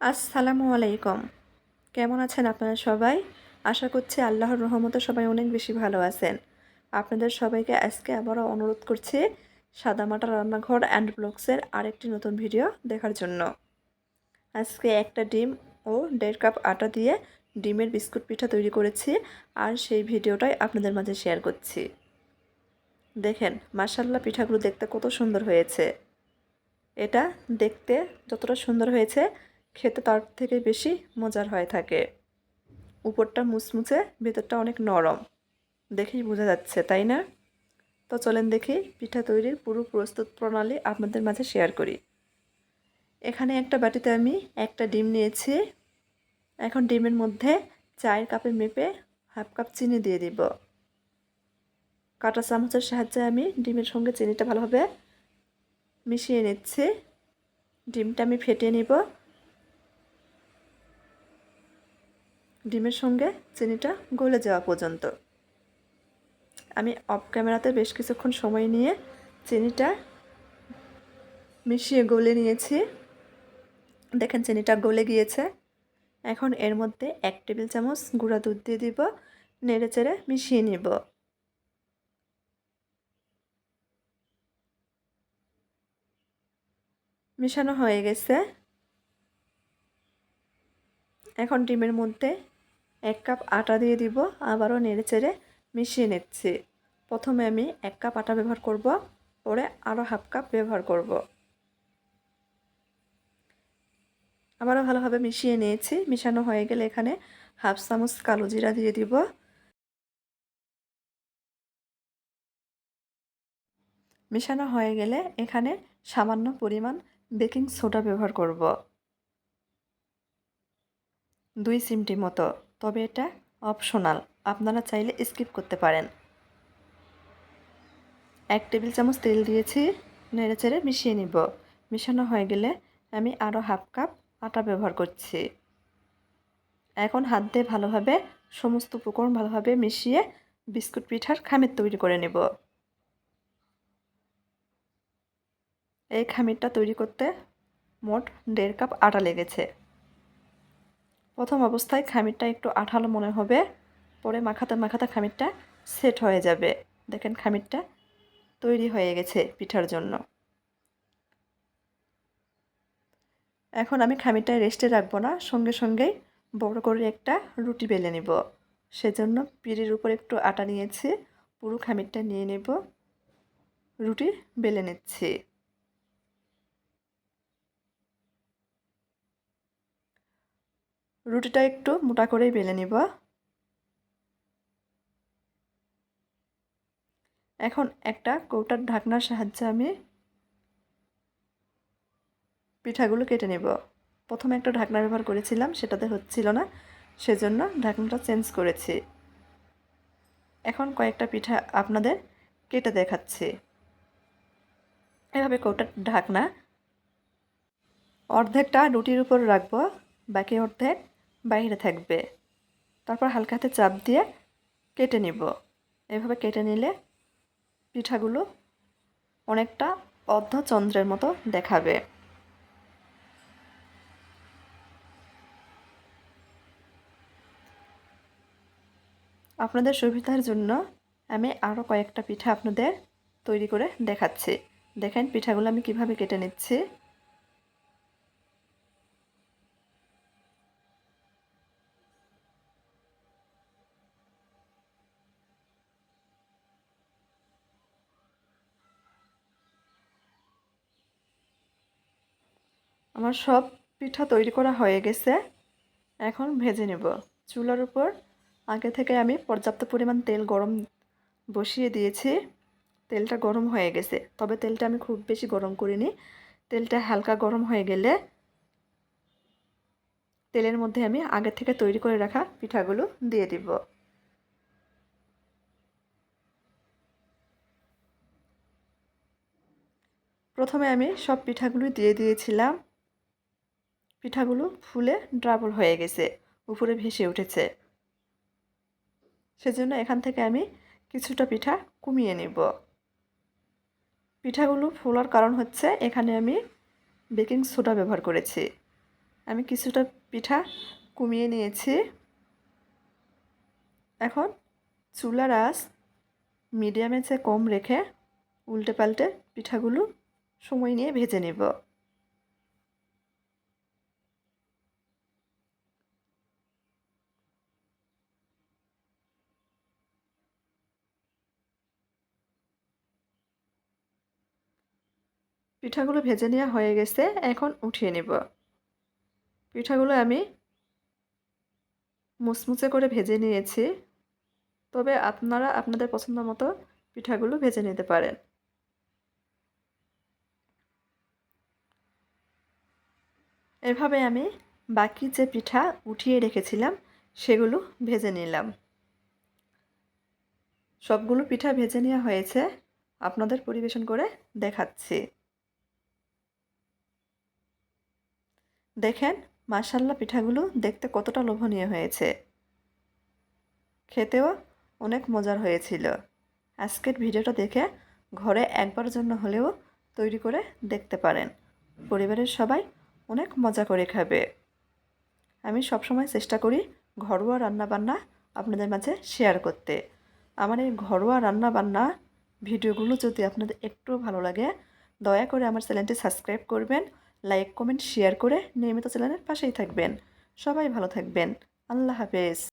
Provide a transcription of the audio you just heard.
আসসালামু আলাইকুম। কেমন আছেন আপনারা সবাই? আশা করছি আল্লাহর রহমতে সবাই অনেক বেশি ভালো আছেন। আপনাদের সবাইকে আজকে আবারও অনুরোধ করছি সাদামাটা রান্নাঘর অ্যান্ড ব্লগসের আরেকটি নতুন ভিডিও দেখার জন্য। আজকে একটা ডিম ও দেড় কাপ আটা দিয়ে ডিমের বিস্কুট পিঠা তৈরি করেছি আর সেই ভিডিওটাই আপনাদের মাঝে শেয়ার করছি। দেখেন মাসাল্লা পিঠাগুলো দেখতে কত সুন্দর হয়েছে। এটা দেখতে যতটা সুন্দর হয়েছে খেতে তার থেকে বেশি মজার হয়ে থাকে। উপরটা মুচমুচে ভেতরটা অনেক নরম। দেখেই বোঝা যাচ্ছে, তাই না? তো চলেন দেখি পিঠা তৈরির পুরো প্রস্তুত প্রণালী আপনাদের মাঝে শেয়ার করি। এখানে একটা বাটিতে আমি একটা ডিম নিয়েছি। এখন ডিমের মধ্যে চায়ের কাপে মেপে হাফ কাপ চিনি দিয়ে দিব। কাঁটা চামচের সাহায্যে আমি ডিমের সঙ্গে চিনিটা ভালোভাবে মিশিয়ে নিচ্ছি। ডিমটা আমি ফেটিয়ে নিব। ডিমের সঙ্গে চিনিটা গলে যাওয়া পর্যন্ত। আমি অফ ক্যামেরাতে বেশ কিছুক্ষণ সময় নিয়ে চিনিটা মিশিয়ে গলে নিয়েছি। দেখেন চিনিটা গলে গিয়েছে। এখন এর মধ্যে এক টেবিল চামচ গুঁড়া দুধ দিয়ে দিব, নেড়ে চেড়ে মিশিয়ে নিব। মিশানো হয়ে গেছে। এখন ডিমের মধ্যে এক কাপ আটা দিয়ে দিব, আবারও নেড়ে চেড়ে মিশিয়ে নিচ্ছি। প্রথমে আমি এক কাপ আটা ব্যবহার করব, পরে আরও হাফ কাপ ব্যবহার করব। আবারও ভালোভাবে মিশিয়ে নিয়েছি। মিশানো হয়ে গেলে এখানে হাফ চামচ কালো জিরা দিয়ে দিব। মিশানো হয়ে গেলে এখানে সামান্য পরিমাণ বেকিং সোডা ব্যবহার করব। দুই সিমটি মতো। তবে এটা অপশনাল আপনারা চাইলে স্কিপ করতে পারেন। এক টেবিল চামচ তেল দিয়েছি নেড়ে চেড়ে মিশিয়ে নিব। মিশানো হয়ে গেলে আমি আরও হাফ কাপ আটা ব্যবহার করছি। এখন হাত দিয়ে ভালোভাবে সমস্ত উপকরণ ভালোভাবে মিশিয়ে বিস্কুট পিঠার খামির তৈরি করে নেব। এই খামিরটা তৈরি করতে মোট দেড় কাপ আটা লেগেছে। প্রথম অবস্থায় খামিরটা একটু আঠালো মনে হবে। পরে মাখাতে মাখাতে খামিরটা সেট হয়ে যাবে। দেখেন খামিরটা তৈরি হয়ে গেছে পিঠার জন্য। এখন আমি খামিরটা রেস্টে রাখব না, সঙ্গে সঙ্গেই বড় করে একটা রুটি বেলে নিব। সেজন্য পিড়ির উপর একটু আটা নিয়েছি, পুরো খামিরটা নিয়ে নেব। রুটি বেলে নিচ্ছি। রুটিটা একটু মোটা করেই বেলে নিব। এখন একটা কৌটার ঢাকনার সাহায্যে আমি পিঠাগুলো কেটে নেব। প্রথমে একটা ঢাকনা ব্যবহার করেছিলাম, সেটাতে হচ্ছিল না, সেজন্য ঢাকনাটা চেঞ্জ করেছি। এখন কয়েকটা পিঠা আপনাদের কেটে দেখাচ্ছি। এভাবে কৌটার ঢাকনা অর্ধেকটা রুটির উপর রাখব, বাকি অর্ধেক বাইরে থাকবে। তারপর হালকা হাতে চাপ দিয়ে কেটে নিব। এভাবে কেটে নিলে পিঠাগুলো অনেকটা অর্ধচন্দ্রের মতো দেখাবে। আপনাদের সুবিধার জন্য আমি আরও কয়েকটা পিঠা আপনাদের তৈরি করে দেখাচ্ছি। দেখেন পিঠাগুলো আমি কীভাবে কেটে নিচ্ছি। আমার সব পিঠা তৈরি করা হয়ে গেছে। এখন ভেজে নেব। চুলার উপর আগে থেকে আমি পর্যাপ্ত পরিমাণ তেল গরম বসিয়ে দিয়েছি। তেলটা গরম হয়ে গেছে। তবে তেলটা আমি খুব বেশি গরম করিনি। তেলটা হালকা গরম হয়ে গেলে তেলের মধ্যে আমি আগে থেকে তৈরি করে রাখা পিঠাগুলো দিয়ে দিব। প্রথমে আমি সব পিঠাগুলো দিয়ে দিয়েছিলাম। পিঠাগুলো ফুলে ড্রাবল হয়ে গেছে, উপরে ভেসে উঠেছে। সেজন্য এখান থেকে আমি কিছুটা পিঠা কমিয়ে নেব। পিঠাগুলো ফোলার কারণ হচ্ছে এখানে আমি বেকিং সোডা ব্যবহার করেছি। আমি কিছুটা পিঠা কমিয়ে নিয়েছি। এখন চুলার আঁচ মিডিয়ামে চেয়ে কম রেখে উল্টে পাল্টে পিঠাগুলো সময় নিয়ে ভেজে নেব। পিঠাগুলো ভেজে নেওয়া হয়ে গেছে, এখন উঠিয়ে নেব। পিঠাগুলো আমি মুচমুচে করে ভেজে নিয়েছি। তবে আপনারা আপনাদের পছন্দ মতো পিঠাগুলো ভেজে নিতে পারেন। এভাবে আমি বাকি যে পিঠা উঠিয়ে রেখেছিলাম, সেগুলো ভেজে নিলাম। সবগুলো পিঠা ভেজে নেওয়া হয়েছে। আপনাদের পরিবেশন করে দেখাচ্ছি। দেখেন মাসাল্লা পিঠাগুলো দেখতে কতটা লোভনীয় হয়েছে। খেতেও অনেক মজার হয়েছিল। আজকের ভিডিওটা দেখে ঘরে একবার জন্য হলেও তৈরি করে দেখতে পারেন। পরিবারের সবাই অনেক মজা করে খাবে। আমি সবসময় চেষ্টা করি ঘরোয়া রান্নাবান্না আপনাদের মাঝে শেয়ার করতে। আমার এই ঘরোয়া রান্নাবান্না ভিডিওগুলো যদি আপনাদের একটু ভালো লাগে, দয়া করে আমার চ্যানেলটি সাবস্ক্রাইব করবেন। লাইক কমেন্ট শেয়ার করে নিয়মিত চ্যানেলের পাশেই থাকবেন। সবাই ভালো থাকবেন। আল্লাহ হাফেজ।